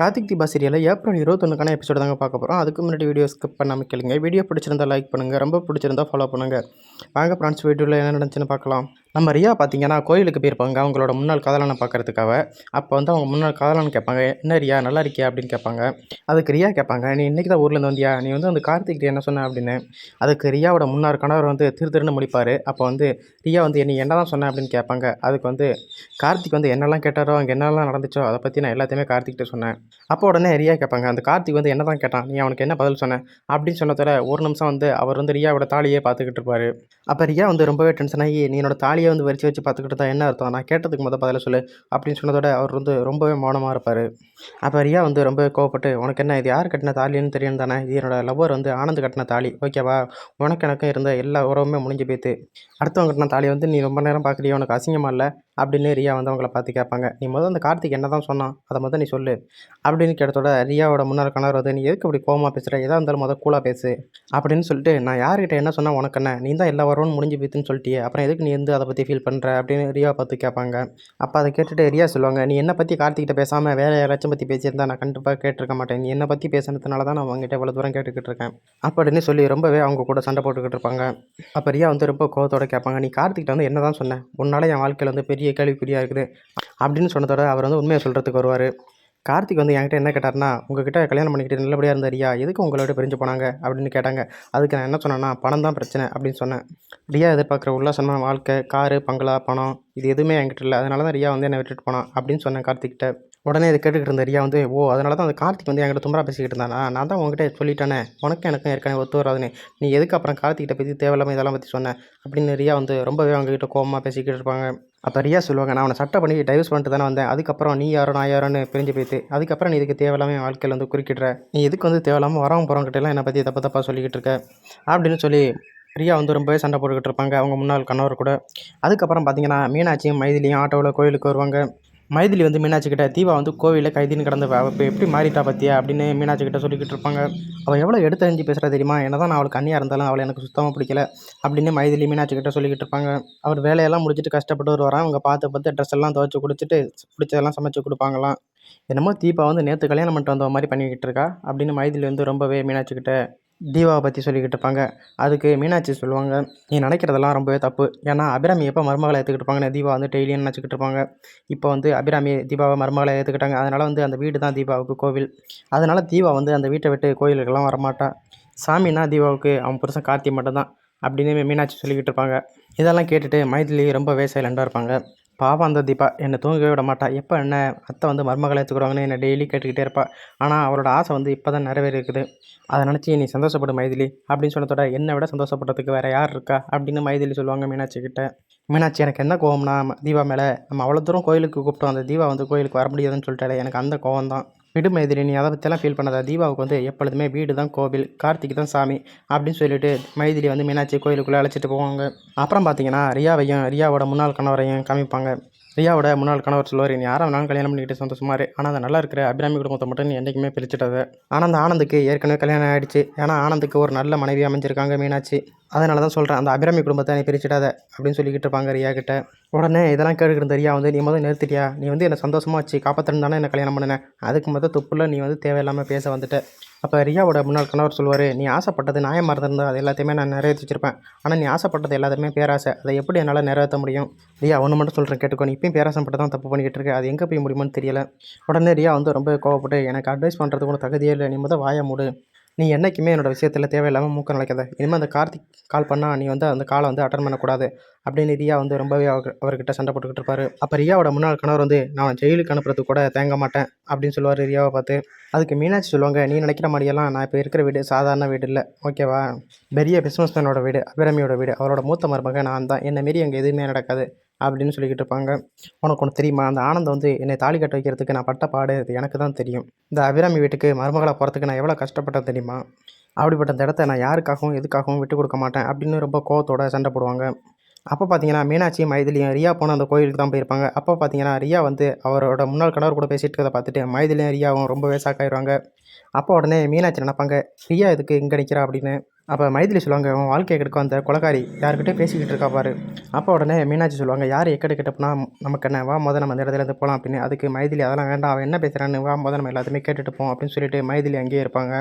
கார்த்திக் தீபா சீரியலில் April இருபத்தொன்னுக்கான episode தாங்க பார்க்க போகிறோம் அதுக்கு முன்னாடி வீடியோ ஸ்கிப் பண்ணாமல் கேளுங்க. வீடியோ பிடிச்சிருந்தா லைக் பண்ணுங்கள் ரொம்ப பிடிச்சிருந்தா ஃபாலோ பண்ணுங்கள் வாங்க ஃப்ரான்ஸ் வீடியோவில் என்ன நடந்துச்சுன்னு பார்க்கலாம். நம்ம ரியா பார்த்தீங்கன்னா கோயிலுக்கு போயிருப்பாங்க. அவங்களோட முன்னாள் காதலனை பார்க்குறதுக்காக. அப்போ வந்து அவங்க முன்னாள் காதலன் கேட்பாங்க என்ன ரியா நல்லா இருக்கியா? அப்படின்னு கேட்பாங்க. அதுக்கு ரியா கேட்பாங்க நீ இன்றைக்கி தான் ஊர்லேருந்து வந்தியா? நீ வந்து அந்த கார்த்திக் என்ன சொன்ன? அப்படின்னு. அதுக்கு ரியாவோட முன்னாள் கணவர் வந்து திரு திருன்னு முடிப்பார் அப்போ வந்து ரியா வந்து நீ என்ன தான் சொன்ன? அப்படின்னு கேட்பாங்க. அதுக்கு வந்து கார்த்திக் வந்து என்னெல்லாம் கேட்டாரோ அங்கே என்னெல்லாம் நடந்துச்சோ அதை பற்றி நான் எல்லாத்தையுமே கார்த்திக்கிட்ட சொன்னேன். அப்போ உடனே ரியா கேட்பாங்க அந்த கார்த்திக் வந்து என்ன தான் கேட்டான்? நீ அவனுக்கு என்ன பதில் சொன்ன? அப்படின்னு சொன்னதோட ஒரு நிமிஷம் வந்து அவர் வந்து ரியாவோட தாலியே பார்த்துக்கிட்டு இருப்பாரு. அப்போ ரியா வந்து ரொம்பவே டென்ஷன் ஆகி நீ என்னோட தாலியை வந்து வரிச்சு வச்சு பார்த்துக்கிட்டு தான் என்ன அர்த்தம்? நான் கேட்டதுக்கு முதல் பதில சொல்லு அப்படின்னு சொன்னதோட அவர் வந்து ரொம்பவே மௌனமாக இருப்பார். அப்போ ரியா வந்து ரொம்பவே கோவப்பட்டு உனக்கு என்ன இது யார் கட்டின தாலின்னு தெரியும் தானே? இது என்னோட லவ்வர் வந்து ஆனந்த் கட்டின தாலி. ஓகேவா உனக்கு எனக்கும் இருந்த எல்லா உறவுமே முடிஞ்சு போய்த்து அடுத்தவங்க கட்டின தாலியை வந்து நீ ரொம்ப நேரம் பார்க்குறியா? உனக்கு அசிங்கமாக இல்லை? அப்படின்னு ரியா வந்து அவங்கள பார்த்து கேட்பாங்க. நீ முதல் அந்த கார்த்திக் என்ன தான் சொன்னான்? அதை முதல் நீ சொல்லு. அப்படின்னு கேட்டதோட ரியாவோட முன்னாள் கணவர் வந்து நீ எதுக்கு இப்படி கோவமாக பேசுகிற எதாக இருந்தாலும் முதல் கூலாக பேசு. அப்படின்னு சொல்லிட்டு நான் யார்கிட்ட என்ன சொன்னால் உனக்கு என்ன? நீ தான் எல்லா வரவும் முடிஞ்சு போய்த்துன்னு சொல்லிட்டியே. அப்புறம் எதுக்கு நீ வந்து அதை பற்றி ஃபீல் பண்ணுற அப்படின்னு ரியா பார்த்து கேட்பாங்க. அப்போ அதை கேட்டுட்டு ரியா சொல்லுவாங்க நீ என்னை பற்றி கார்த்திகிட்ட பேசாமல் வேற யாராச்சும் பற்றி பேசியிருந்தா நான் கண்டிப்பாக கேட்டிருக்க மாட்டேன். நீ என்னை பற்றி பேசுனதுனால தான் நான் அவங்ககிட்ட இவ்வளோ தூரம் கேட்டுக்கிட்டு இருக்கேன். அப்படின்னு சொல்லி ரொம்பவே அவங்க கூட சண்டை போட்டுக்கிட்டு இருப்பாங்க. அப்போ ரியா வந்து ரொம்ப கோவத்தோட கேட்பாங்க நீ கார்த்திகிட்ட வந்து என்ன தான் சொன்ன? உன்னால் என் வாழ்க்கையில் வந்து பெரிய கேள்விக்குறியாக இருக்குது? அப்படின்னு சொன்னதோட அவர் வந்து உண்மையை சொல்கிறதுக்கு வருவார். கார்த்திக் வந்து என்கிட்ட என்ன கேட்டார்னா உங்ககிட்ட கல்யாணம் பண்ணிக்கிட்டு நல்லபடியாக இருந்தாரியா எதுக்கு உங்களோட பிரிஞ்சு போனாங்க? அப்படின்னு கேட்டாங்க. அதுக்கு நான் என்ன சொன்னேன்னா பணம் தான் பிரச்சனை அப்படின்னு சொன்னேன். ரியா எதிர்பார்க்குற உல்லாசமான வாழ்க்கை காரு பங்களா பணம் இது எதுவுமே என்கிட்ட இல்லை. அதனால தான் ரியா வந்து என்னை விட்டுட்டு போனான் அப்படின்னு சொன்னேன் கார்த்திக்கிட்ட உடனே இதை கேட்டுக்கிட்டு இருந்த ரியா வந்து ஓ அதனால தான் அந்த கார்த்திக் வந்து என்கிட்ட தும்பரா பேசிக்கிட்டு இருந்தானா? நான் தான் உங்ககிட்ட சொல்லிட்டானே. உனக்கும் எனக்கும் ஏற்கனவே ஒத்து வராதுன்னு நீ எதுக்கு அப்புறம் கார்த்திகிட்ட பற்றி தேவையில்லாமல் இதெல்லாம் பற்றி சொன்னேன் அப்படின்னு ரியா வந்து ரொம்பவே அவங்ககிட்ட கோவமாக பேசிக்கிட்டு இருப்பாங்க. அப்போ ரியா சொல்லுவாங்க நான் அவனை சட்டை பண்ணி டைவர்ஸ் பண்ணிட்டு தானே வந்தேன். அதுக்கப்புறம் நீ யாரோ நான் யாரோன்னு பிரிஞ்சு போயிட்டு. அதுக்கப்புறம் நீ இதுக்கு தேவையில்லாமல் என் வாழ்க்கையில் வந்து குறுக்கிடுற. நீ எதுக்கு வந்து தேவையில்லாமல் வரவங்க போகிறவங்கிட்டலாம் என்னை பற்றி தப்பு தப்பாக சொல்லிக்கிட்டு இருக்க? அப்படின்னு சொல்லி ரியா வந்து ரொம்பவே சண்டை போட்டுக்கிட்டு இருப்பாங்க. அவங்க முன்னாள் கணவர் கூட. அதுக்கப்புறம் பார்த்தீங்கன்னா மீனாட்சியும் மைதிலியும் ஆட்டோவில் கோயிலுக்கு வருவாங்க. மைதிலி வந்து மீனாட்சி கிட்ட தீபா வந்து கோவிலில் கைதின்னு கிடந்த இப்போ எப்படி மாறிட்டா பத்தியா அப்படின்னு மீனாட்சி கிட்ட சொல்லிக்கிட்டு இருப்பாங்க. அவள் எவ்வளோ எடுத்தறிஞ்சு பேசுகிறா தெரியுமா? என்ன தான் நான் அவளுக்கு அண்ணியாக இருந்தாலும் அவளை எனக்கு சுத்தமாக பிடிக்கல அப்படின்னு மைதிலி மீனாட்சி கிட்ட சொல்லிக்கிட்டு இருப்பாங்க. அவர் வேலையெல்லாம் முடிச்சுட்டு கஷ்டப்பட்டு வருவாராம் அவங்க பார்த்து பார்த்து ட்ரெஸ் எல்லாம் துவைச்சு கொடுத்துட்டு பிடிச்சதெல்லாம் சமைச்சு கொடுப்பாங்களாம். என்னமோ தீபா வந்து நேற்று கல்யாணம் பண்ணிட்டு வந்த மாதிரி பண்ணிக்கிட்டு இருக்கா அப்படின்னு மைதிலி வந்து ரொம்பவே மீனாட்சி கிட்ட தீபாவை பற்றி சொல்லிக்கிட்டு இருப்பாங்க. அதுக்கு மீனாட்சி சொல்லுவாங்க நீ நினைக்கிறதெல்லாம் ரொம்பவே தப்பு. ஏன்னா அபிராமி எப்போ மருமகளை ஏற்றுக்கிட்டு தீபா வந்து டெய்லியும் நினச்சிக்கிட்டு இருப்பாங்க. இப்போ வந்து அபிராமி தீபாவை மருமகளை ஏற்றுக்கிட்டாங்க அதனால் வந்து அந்த வீடு தான் தீபாவுக்கு கோவில். அதனால் தீபா வந்து அந்த வீட்டை விட்டு கோயிலுக்கெல்லாம் வரமாட்டான் சாமின்னா தீபாவுக்கு அவன் புருஷன் கார்த்தி மட்டும்தான் அப்படின்னு மீனாட்சி சொல்லிக்கிட்டு இருப்பாங்க. இதெல்லாம் கேட்டுட்டு மைதிலி ரொம்பவே சைலண்டாக இருப்பாங்க. பாவம் அந்த தீபா. என்னை தூங்கவே விட மாட்டா. எப்போ என்ன அத்தை வந்து மருமகளை எடுத்துக்கிடுவாங்கன்னு என்னை டெய்லி கேட்டுக்கிட்டே இருப்பா. ஆனால் அவரோட ஆசை வந்து இப்போ தான் நிறைவேறிருக்குது. அதை நினச்சி நீ சந்தோஷப்படு மைதிலி அப்படின்னு சொன்னதோட என்னை விட சந்தோஷப்படுறதுக்கு வேறு யார் இருக்கா? அப்படின்னு மைதிலி சொல்லுவாங்க மீனாட்சி கிட்ட. மீனாட்சி எனக்கு என்ன கோவம்னா தீபா மேலே நம்ம அவ்வளோ தூரம் கோயிலுக்கு கூப்பிட்டோம். அந்த தீபா வந்து கோயிலுக்கு வர முடியாதுன்னு சொல்லிட்டாலே எனக்கு அந்த கோவம் தான் விடு மைதிலி நீ அதை பற்றியெல்லாம் ஃபீல் பண்ணாத. தீபாவுக்கு வந்து எப்பொழுதுமே வீடு தான் கோவில் கார்த்திக் தான் சாமி அப்படின்னு சொல்லிட்டு மைதிலி வந்து மீனாட்சி கோயிலுக்குள்ளே அழைச்சிட்டு போவாங்க. அப்புறம் பார்த்தீங்கன்னா ரியாவையும் ரியாவோட முன்னாள் கணவரையும் காமிப்பாங்க. ரியாவோட முன்னாள் கணவர் சொல்லுவார் நீ யாரை வேணாலும் கல்யாணம் பண்ணிக்கிட்டு சந்தோஷமா இரு. ஆனால் அந்த நல்லா இருக்கிற அபிராமி குடும்பத்தை மட்டும் நீ என்றைக்குமே பிரிச்சுட்டது ஆனால் அந்த ஆனந்துக்கு ஏற்கனவே கல்யாணம் ஆகிடுச்சு ஏன்னா ஆனந்துக்கு ஒரு நல்ல மனைவி அமைஞ்சிருக்காங்க மீனாட்சி. அதனால தான் சொல்கிறேன் அந்த அபிராமி குடும்பத்தை நீ பிரிச்சிடாத அப்படின்னு சொல்லிக்கிட்டு இருப்பாங்க ரியா கிட்ட. உடனே இதெல்லாம் கேட்டுக்கிட்டு ரியா வந்து நீ முதல் நிறுத்திட்டியா? நீ வந்து என்னை சந்தோஷமாக வச்சு காப்பாற்றணும் தானே என்னை கல்யாணம் பண்ணினேன் அதுக்கு மொதல் துப்புல நீ வந்து தேவையில்லாமல் பேச வந்துட்ட. அப்போ ரியாவோட முன்னாள் கணவர் சொல்லுவார் நீ ஆசைப்பட்டது நியாயமாக இருந்திருந்தா அது எல்லாத்தையுமே நான் நிறைவேற்றி வச்சிருப்பேன். ஆனால் நீ ஆசைப்பட்டது எல்லாத்தையுமே பேராசை. அதை எப்படி என்னால் நிறைவேற்ற முடியும்? ரியா ஒன்று மட்டும் சொல்கிறேன் கேட்டுக்கோ. நீ இப்பயும் பேராசைப்பட்டு தான் தப்பு பண்ணிக்கிட்டு இருக்க. அது எங்கே போய் முடியுமோன்னு தெரியல. உடனே ரியா வந்து ரொம்ப கோவப்பட்டு எனக்கு அட்வைஸ் பண்ணுறதுக்கு கூட தகுதியே இல்லை. நீ முதல் வாய மூடு. நீ என்றைக்குமே என்னோடய விஷயத்தில் தேவையில்லாமல் மூக்க நினைக்காத இனிமேல் அந்த கார்த்திக் கால் பண்ணால் நீ வந்து அந்த காலை வந்து அட்டன் பண்ணக்கூடாது. அப்படின்னு ரியா வந்து ரொம்பவே அவர் அவர்கிட்ட சண்டை போட்டுக்கிட்டு இருப்பாரு. அப்போ ரியாவோட முன்னாள் கணவர் வந்து நான் ஜெயிலுக்கு அனுப்புறதுக்கு கூட தேங்க மாட்டேன் அப்படின்னு சொல்லுவார் ரியாவை பார்த்து. அதுக்கு மீனாட்சி சொல்லுவாங்க நீ நினைக்கிற மாதிரியெல்லாம் நான் இப்போ இருக்கிற வீடு சாதாரண வீடு இல்லை. ஓகேவா பெரிய பிஸ்னஸ் மேனோட வீடு அபிராமியோட வீடு அவரோட மூத்த மருமக நான் தான். என்னை மாரி அங்கே எதுவுமே நடக்காது. அப்படின்னு சொல்லிக்கிட்டு இருப்பாங்க. உனக்கு ஒன்று தெரியுமா? அந்த ஆனந்தம் வந்து என்னை தாலி கட்ட வைக்கிறதுக்கு நான் பட்ட பாடு அது எனக்கு தான் தெரியும். இந்த அபிராமி வீட்டுக்கு மருமகளாக போகிறதுக்கு நான் எவ்வளோ கஷ்டப்பட்டேன் தெரியுமா? அப்படிப்பட்ட இந்த இடத்த நான் யாருக்காகவும் எதுக்காகவும் விட்டு கொடுக்க மாட்டேன் அப்படின்னு ரொம்ப கோவத்தோட சண்டை போடுவாங்க. அப்போ பார்த்தீங்கன்னா மீனாட்சி மைதிலியும் ரியா போன அந்த கோயிலுக்கு தான் போயிருப்பாங்க. அப்போ பார்த்தீங்கன்னா ரியா வந்து அவரோட முன்னாள் கணவர் கூட பேசிட்டு இருக்கிறத பார்த்துட்டு மைதிலியும் ரியாவும் ரொம்பவே ஷாக் அப்போ உடனே மீனாட்சி நினைப்பாங்க ரியா இதுக்கு இங்கே நிற்கிறா அப்படின்னு. அப்போ மைதிலி சொல்லுவாங்க அவன் வாழ்க்கையை கெடுக்க அந்த கொலகாரி யார்கிட்டயும் பேசிக்கிட்டு இருக்கா பாரு. அப்போ உடனே மீனாட்சி சொல்லுவாங்க யார் எக்கடி கிட்டப்போனா நமக்கு என்ன? வா முத நம்ம அந்த இடத்துல இருந்து போகலாம் அப்படின்னு. அதுக்கு மைதிலி அதெல்லாம் வேண்டாம். அவன் என்ன பேசுகிறான்னு வா முத நம்ம எல்லாத்தையுமே கேட்டுட்டு போவோம் அப்படின்னு சொல்லிட்டு மைதிலி அங்கேயே இருப்பாங்க.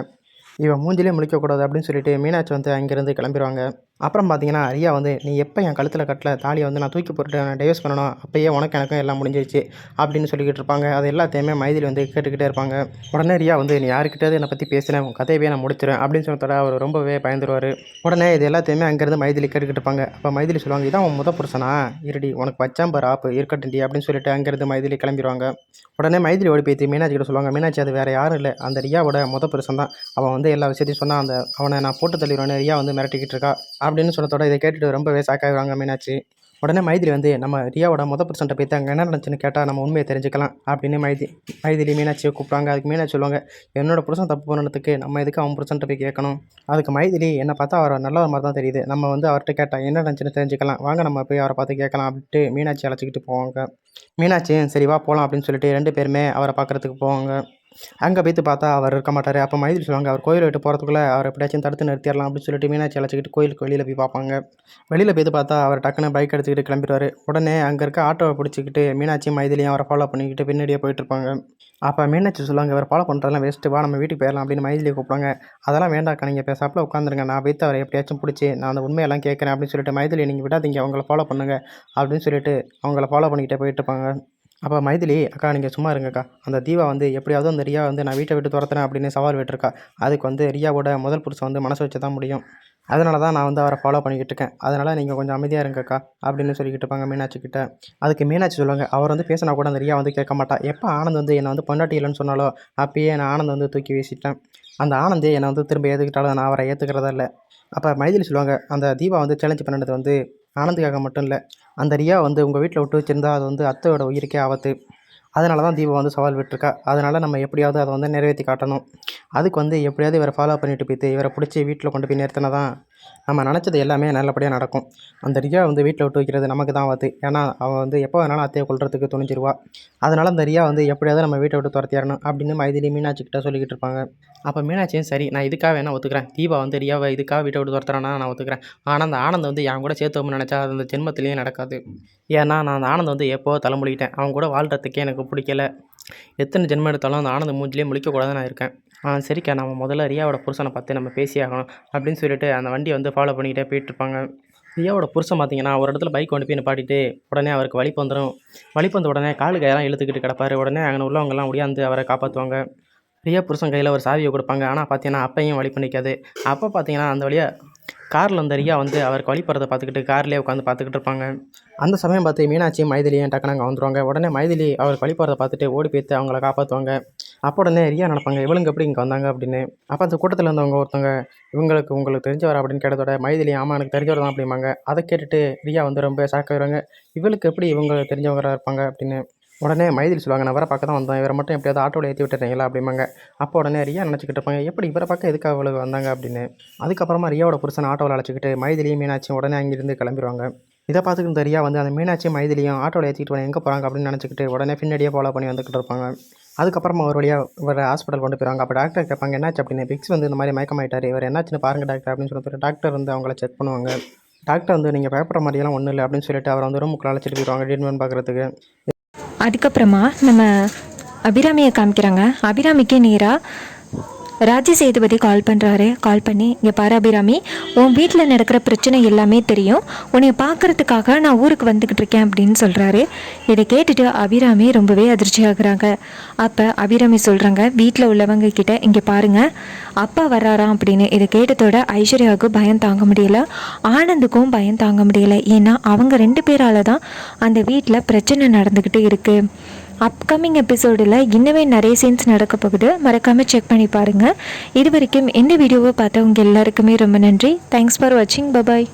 இவன் மூஞ்சிலே முழிக்கக்கூடாது அப்படின்னு சொல்லிட்டு மீனாட்சி வந்து அங்கேருந்து கிளம்பிடுவாங்க அப்புறம் பார்த்தீங்கன்னா ரியா வந்து நீ எப்போ என் கழுத்தில் கட்டல தாலியை வந்து நான் தூக்கி போட்டு நான் டைவர்ஸ் பண்ணணும்? அப்போயே உனக்கு எனக்கும் எல்லாம் முடிஞ்சிருச்சு அப்படின்னு சொல்லிக்கிட்டு இருப்பாங்க. அது எல்லாத்தையுமே மைதிலி வந்து கேட்டுக்கிட்டே இருப்பாங்க. உடனே ரியா வந்து நீ யாருக்கிட்டே என்னை பற்றி பேசினேன் உன் கதையவே நான் முடிச்சிடுறேன் அப்படின்னு சொன்னதோட அவர் ரொம்பவே பயந்துருவார். உடனே இது எல்லாத்தையுமே அங்கேருந்து மைதிலி கேட்டுக்கிட்டு இருப்பாங்க. அப்போ மைதிலி சொல்லுவாங்க இதான் உன் முத புருஷனா? இருடி உனக்கு வச்சாம் பாரு ஆப்பு இருக்கட்டும்டி அப்படின்னு சொல்லிட்டு அங்கேருந்து மைதிலி கிளம்பிடுவாங்க உடனே மைதிலி ஓடி போய் மீனாட்சி கிட்ட சொல்லுவாங்க மீனாட்சி அது வேறு யாரும் இல்லை. அந்த ரியாவோட முத புருஷன் தான் அவன் வந்து எல்லா விஷயத்தையும் சொன்னால் அந்த அவனை நான் போட்டு தள்ளிடுவேன் ரியா வந்து மிரட்டிக்கிட்டு இருக்கா. அப்படின்னு சொன்னதோட இதை கேட்டுட்டு ரொம்பவே சாக்காகிறாங்க மீனாட்சி. உடனே மைதிலி வந்து நம்ம ரியாவோட முத புருஷன்ட்ட போய் அங்கே என்ன நடந்துச்சுன்னு கேட்டால் நம்ம உண்மையை தெரிஞ்சுக்கலாம் அப்படின்னு மைதி மைதிலி மீனாட்சியை கூப்பிட்றாங்க அதுக்கு மீனாட்சி சொல்லுவாங்க என்னோட புருஷன் தப்பு பண்ணதுக்கு நம்ம எதுக்கு அவன் புருஷன்ட்ட போய் கேட்கணும்? அதுக்கு மைதிலி என்னை பார்த்தா அவர் நல்ல மாதிரி தான் தெரியுது. நம்ம வந்து அவர்கிட்ட கேட்டால் என்ன நடந்துச்சுன்னு தெரிஞ்சுக்கலாம். வாங்க நம்ம போய் அவரை பார்த்து கேட்கலாம் அப்படின்ட்டு மீனாட்சி அழைச்சிக்கிட்டு போவாங்க. மீனாட்சி சரி வா போகலாம் அப்படின்னு சொல்லிட்டு ரெண்டு பேருமே அவரை பார்க்குறதுக்கு போவாங்க. அங்கே போய்த்து பார்த்தா அவர் இருக்க மாட்டார். அப்போ மைதிரி சொல்லுவாங்க அவர் கோயில் விட்டு போகிறதுக்குள்ளே அவர் எப்படியாச்சும் தடுத்து நிறுத்திடலாம் அப்படின்னு சொல்லிட்டு மீனாட்சி அழைச்சிக்கிட்டு கோயிலுக்கு வெளியில் போய் பார்ப்பாங்க. வெளியில் போய்த்து பார்த்தா அவர் டக்குன்னு பைக் எடுத்துக்கிட்டு கிளம்பிடுவார். உடனே அங்கே இருக்க ஆட்டோவை பிடிச்சிக்கிட்டு மீனாட்சி மைதிலியும் அவரை ஃபாலோ பண்ணிக்கிட்டு பின்னாடியே போயிட்டுருப்பாங்க அப்போ மீனாட்சி சொல்லுவாங்க இவர் ஃபாலோ பண்ணுறதெல்லாம் வேஸ்ட்டு வா நம்ம வீட்டுக்கு போயிடலாம் அப்படின்னு மைதிலியை கூப்பிடுவாங்க. அதெல்லாம் வேண்டாக்கா நீங்கள் பேசாப்பில் உட்காந்துருங்க. நான் போய்த்து அவரை எப்படியாச்சும் பிடிச்சி நான் அந்த உண்மையெல்லாம் கேட்குறேன் அப்படின்னு சொல்லிட்டு மைதிலி நீங்கள் விடாதீங்க அவங்கள ஃபாலோ பண்ணுங்க அப்படின்னு சொல்லிட்டு அவங்கள ஃபாலோ பண்ணிக்கிட்டே போயிட்டுருப்பாங்க அப்போ மைதிலி அக்கா நீங்கள் சும்மா இருங்கக்கா. அந்த தீவா வந்து எப்படியாவது அந்த ரியா வந்து நான் வீட்டை விட்டு துரத்துறேன் அப்படின்னு சவால் விட்டுருக்கா. அதுக்கு வந்து ரியாவோட முதல் புருஷன் வந்து மனசு வச்சு தான் முடியும். அதனால தான் நான் வந்து அவரை ஃபாலோ பண்ணிக்கிட்டு இருக்கேன். அதனால் நீங்கள் கொஞ்சம் அமைதியாக இருங்கக்கா அப்படின்னு சொல்லிக்கிட்டு இருப்பாங்க மீனாட்சி கிட்ட. அதுக்கு மீனாட்சி சொல்லுவாங்க அவர் வந்து பேசினா கூட அந்த ரியா வந்து கேட்க மாட்டா. எப்போ ஆனந்த் வந்து என்னை வந்து பொண்டாட்டி இல்லைன்னு சொன்னாலோ அப்பயே நான் ஆனந்த் வந்து தூக்கி வீசிட்டேன். அந்த ஆனந்தே என்னை வந்து திரும்ப ஏற்றுக்கிட்டாலும் நான் அவரை ஏற்றுக்கிறதா இல்லை. அப்போ மைதிலி சொல்லுவாங்க அந்த தீபா வந்து சேலஞ்ச் பண்ணினது வந்து ஆனந்துக்காக மட்டும் இல்லை. அந்த ரியா வந்து உங்கள் வீட்டில் விட்டு வச்சுருந்தா அது வந்து அத்தையோட உயிருக்கே ஆபத்து. அதனால தான் தீபா வந்து சவால் விட்டுருக்கா. அதனால் நம்ம எப்படியாவது அதை வந்து நிறைவேற்றி காட்டணும். அதுக்கு வந்து எப்படியாவது இவரை ஃபாலோ பண்ணிட்டு போய்த்து இவரை பிடிச்சி வீட்டில் கொண்டு போய் நிறுத்தினா தான் நம்ம நினச்சது எல்லாமே நல்லபடியாக நடக்கும். அந்த ரியா வந்து வீட்டில் விட்டு வைக்கிறது நமக்கு தான் வந்து ஏன்னா அவள் வந்து எப்போ வேணாலும் அத்தையை கொள்றதுக்கு துணிஞ்சிருவா. அதனால் அந்த ரியா வந்து எப்படியாவது நம்ம வீட்டை விட்டு துரத்திடணும் அப்படின்னு மைதிலி மீனாட்சிக்கிட்ட சொல்லிக்கிட்டு இருப்பாங்க. அப்போ மீனாட்சியும் சரி நான் இதுக்காக வேணால் ஒத்துக்கிறேன். தீபா வந்து ரியாவை இதுக்காக வீட்டை விட்டு துரத்துறானா நான் ஒத்துக்கிறேன். ஆனால் அந்த ஆனந்த் வந்து என் கூட சேர்த்து நினச்சா அது அந்த ஜென்மத்திலேயே நடக்காது. ஏன்னா நான் அந்த ஆனந்த் வந்து எப்போ தலைமொழிகிட்டேன் அவன் கூட வாழ்கிறதுக்கே எனக்கு பிடிக்கல. எத்தனை ஜென்மம் எடுத்தாலும் அந்த ஆனந்த மூஞ்சிலே முழிக்கக்கூடாது நான் இருக்கேன். ஆ சரிக்கா நம்ம முதல்ல ரியாவோட புருஷனை பார்த்து நம்ம பேசி ஆகணும் அப்படின்னு சொல்லிட்டு அந்த வண்டியை வந்து ஃபாலோ பண்ணிக்கிட்டே போயிட்டுருப்பாங்க. ரியாவோட புருஷன் பார்த்தீங்கன்னா ஒரு இடத்துல பைக் கொண்டு போய் நிப்பாட்டிட்டு உடனே அவருக்கு வழி வந்துடும் வழி வந்த உடனே காலு கையெல்லாம் இழுத்துக்கிட்டு கிடப்பாரு. உடனே அங்கே உள்ளவங்கெல்லாம் ஒடியாந்து அவரை காப்பாற்றுவாங்க ரியா புருஷன் கையில் ஒரு சாவியை கொடுப்பாங்க. ஆனால் பார்த்தீங்கன்னா அப்பையும் வழி பண்ணிக்காது. அப்போ பார்த்தீங்கன்னா அந்த வழியாக காரில் அந்த ரியா வந்து அவருக்கு வழி போகிறத பார்த்துக்கிட்டு கார்லேயே உட்காந்து பார்த்துக்கிட்டு இருப்பாங்க. அந்த சமயம் பார்த்து மீனாட்சியும் மைதிலியும் டக்குனு அங்கே வந்துருவாங்க. உடனே மைதிலி அவருக்கு வழி போகிறத பார்த்துட்டு ஓடி போய்த்து அவங்கள காப்பாற்றுவாங்க அப்போ உடனே ரியா நடப்பாங்க? இவளுங்க எப்படி இங்கே வந்தாங்க? அப்படின்னு. அப்போ அந்த கூட்டத்தில் இருந்தவங்க ஒருத்தவங்க இவங்களுக்கு உங்களுக்கு தெரிஞ்சவர்? அப்படின்னு கேட்டதோட மைதிலி ஆமாம் எனக்கு தெரிஞ்சவர் தான் அப்படிம்பாங்க. அதை கேட்டுட்டு ரியா வந்து ரொம்ப ஷாக்காகிறாங்க இவளுக்கு எப்படி இவங்க தெரிஞ்சவங்களாக இருப்பாங்க? அப்படின்னு. உடனே மைதில் சொல்லுவாங்க நான் வர பார்க்க தான் வந்தேன். இவரை மட்டும் எப்படியாவது ஆட்டோவில் ஏற்றி விட்டுறீங்களா? அப்படிம்பாங்க. அப்போ உடனே ரியா நினச்சிக்கிட்டு இருப்பாங்க எப்படி இவரை பார்க்க எதுக்கு அவ்வளோ வந்தாங்க? அப்படின்னு. அதுக்கப்புறமா ரியாவோட புருஷன் ஆட்டோவில் அழைச்சிக்கிட்டு மைதிலியும் மீனாட்சியும் உடனே அங்கிருந்து கிளம்பிடுவாங்க இதை பார்த்துக்கிட்டு இந்த ரியா வந்து அந்த மீனாட்சியும் மைதிலியும் ஆட்டோவில் ஏற்றிட்டு வந்து எங்கே போகிறாங்க அப்படின்னு நினச்சிக்கிட்டு உடனே பின்னாடியே ஃபாலோ பண்ணி வந்துக்கிட்டு இருப்பாங்க. அதுக்கப்புறமா ஒரு வழியாக இவர் ஹாஸ்பிட்டல் கொண்டு போயிடுவாங்க. அப்போ டாக்டர் கேட்பாங்க என்னாச்சு? அப்படின்னு. பிக்ஸ் வந்து இந்த மாதிரி மயக்கமாயிட்டார். இவர் என்னாச்சுன்னு பாருங்க டாக்டர் அப்படின்னு சொல்லிட்டு டாக்டர் வந்து அவங்கள செக் பண்ணுவாங்க. டாக்டர் வந்து நீங்கள் பயப்படுற மாதிரியெல்லாம் ஒன்றும் இல்லை. அப்படின்னு சொல்லிட்டு அவர் வந்து ரூமுக்குள்ள அழைச்சிட்டு போயிடுவாங்க ட்ரீட்மெண்ட் பார்க்குறதுக்கு. அதுக்கப்புறமா நம்ம அபிராமியை காமிக்கிறாங்க. அபிராமிக்கு நேராக ராஜி சேதுபதி கால் பண்ணுறாரு கால் பண்ணி இங்கே பாரு அபிராமி உன் வீட்டில் நடக்கிற பிரச்சனை எல்லாமே தெரியும். உன்னை பார்க்கறதுக்காக நான் ஊருக்கு வந்துக்கிட்டு இருக்கேன் அப்படின்னு சொல்கிறாரு இதை கேட்டுட்டு அபிராமி ரொம்பவே அதிர்ச்சி ஆகுறாங்க. அப்போ அபிராமி சொல்கிறாங்க வீட்டில் உள்ளவங்க கிட்ட இங்கே பாருங்க அப்பா வர்றாராம் அப்படின்னு. இதை கேட்டதோட ஐஸ்வர்யாவுக்கு பயம் தாங்க முடியல. ஆனந்துக்கும் பயம் தாங்க முடியல. ஏன்னா அவங்க ரெண்டு பேரால தான் அந்த வீட்டில் பிரச்சனை நடந்துக்கிட்டு இருக்குது அப்கமிங் எபிசோடில் இன்னுமே நிறைய சீன்ஸ் நடக்க போகுது. மறக்காமல் செக் பண்ணி பாருங்கள் இது வரைக்கும் இந்த வீடியோவை பார்த்தவங்க எல்லாருக்குமே ரொம்ப நன்றி. தேங்க்ஸ் ஃபார் வாட்சிங் பபாய்